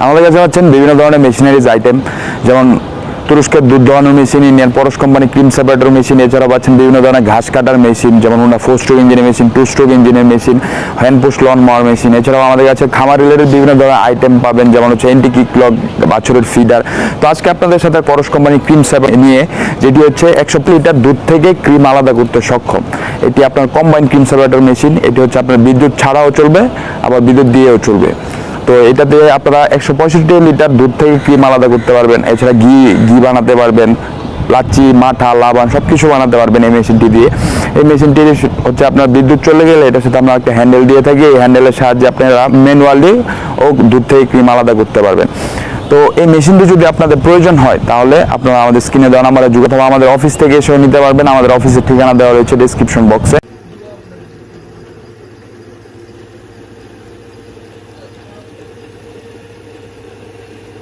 আমাদের কাছে হচ্ছেন বিভিন্ন ধরনের মেশিনারিজ আইটেম যেমন তুরস্কের দুধ দোয়ানোর মেশিন, ইন্ডিয়ান পরশ কোম্পানি ক্রিম সেপারেটর মেশিন, এছাড়া পাচ্ছেন বিভিন্ন ধরনের ঘাস কাটার মেশিন, যেমন ওনা ফোর স্ট্রোক ইঞ্জিনের মেশিন, টু স্ট্রোক ইঞ্জিনের machine, hand push lawn mower machine, এছাড়াও আমাদের কাছে খামার রিলেটেড বিভিন্ন ধরনের আইটেম পাবেন, যেমন হচ্ছে এন্টি কিক লক বাছুরের ফিডার তো আজকে আপনাদের সাথে পরশ কোম্পানি ক্রিম সেপার নিয়ে, যেটি হচ্ছে একশো লিটার দুধ থেকে ক্রিম আলাদা করতে সক্ষম। এটি আপনার কম্বাইন ক্রিম সেপারেটর মেশিন, এটি হচ্ছে আপনার বিদ্যুৎ ছাড়াও চলবে, আবার বিদ্যুৎ দিয়েও চলবে। তো এটা দিয়ে আপনারা একশো পঁয়ষট্টি লিটার দুধ থেকে ক্রিম আলাদা করতে পারবেন? এছাড়া ঘি ঘি বানাতে পারবেন, লাচ্ছি, মাঠা লাবান সব কিছু বানাতে পারবেন এই মেশিনটি দিয়ে। এই মেশিনটি হচ্ছে আপনার বিদ্যুৎ চলে গেলে এটার সাথে আমরা একটা হ্যান্ডেল দিয়ে থাকি। এই হ্যান্ডেলের সাহায্যে আপনারা ম্যানুয়ালি ও দুধ থেকে ক্রিম আলাদা করতে পারবেন। তো এই মেশিনটি যদি আপনাদের প্রয়োজন হয়, তাহলে আপনারা আমাদের স্ক্রিনে দেওয়া নাম্বারে যোগ অথবা আমাদের অফিস থেকে এসেও নিতে পারবেন। আমাদের অফিসের ঠিকানা দেওয়া রয়েছে ডিসক্রিপশন বক্সে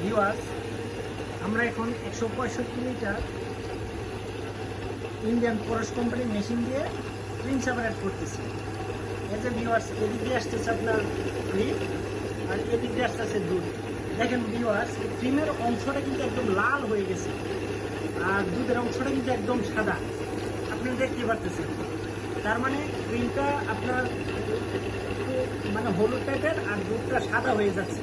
ভিউয়ার্স, আমরা এখন একশো পঁয়ষট্টি লিটার ইন্ডিয়ান পরশ কোম্পানির মেশিন দিয়ে ক্রিম সেপারেট করতেছি। এই যে ভিউয়ার্স এদিক আসতেছে আপনার ক্রিম আর এদিক আসতেছে দুধ দেখেন ভিউয়ার্স ক্রিমের অংশটা কিন্তু একদম লাল হয়ে গেছে আর দুধের অংশটা কিন্তু একদম সাদা। আপনি দেখতে পারতেছেন। তার মানে ক্রিমটা আপনার মানে হলুদ টাইপের আর দুধটা সাদা হয়ে যাচ্ছে।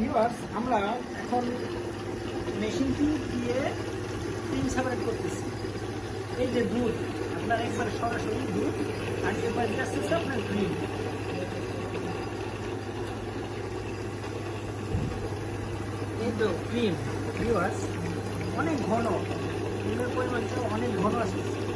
ভিউয়ার্স আমরা এখন মেশিনটি দিয়ে ক্রিম সেপারেট করতেছি। এই যে দুধ আপনার একবারে সরাসরি দুধ আর এবার আসতেছে আপনার ক্রিম এই তো ক্রিম ভিউয়ার্স অনেক ঘন। ক্রিমের পরিমাণটা অনেক ঘন আসতেছে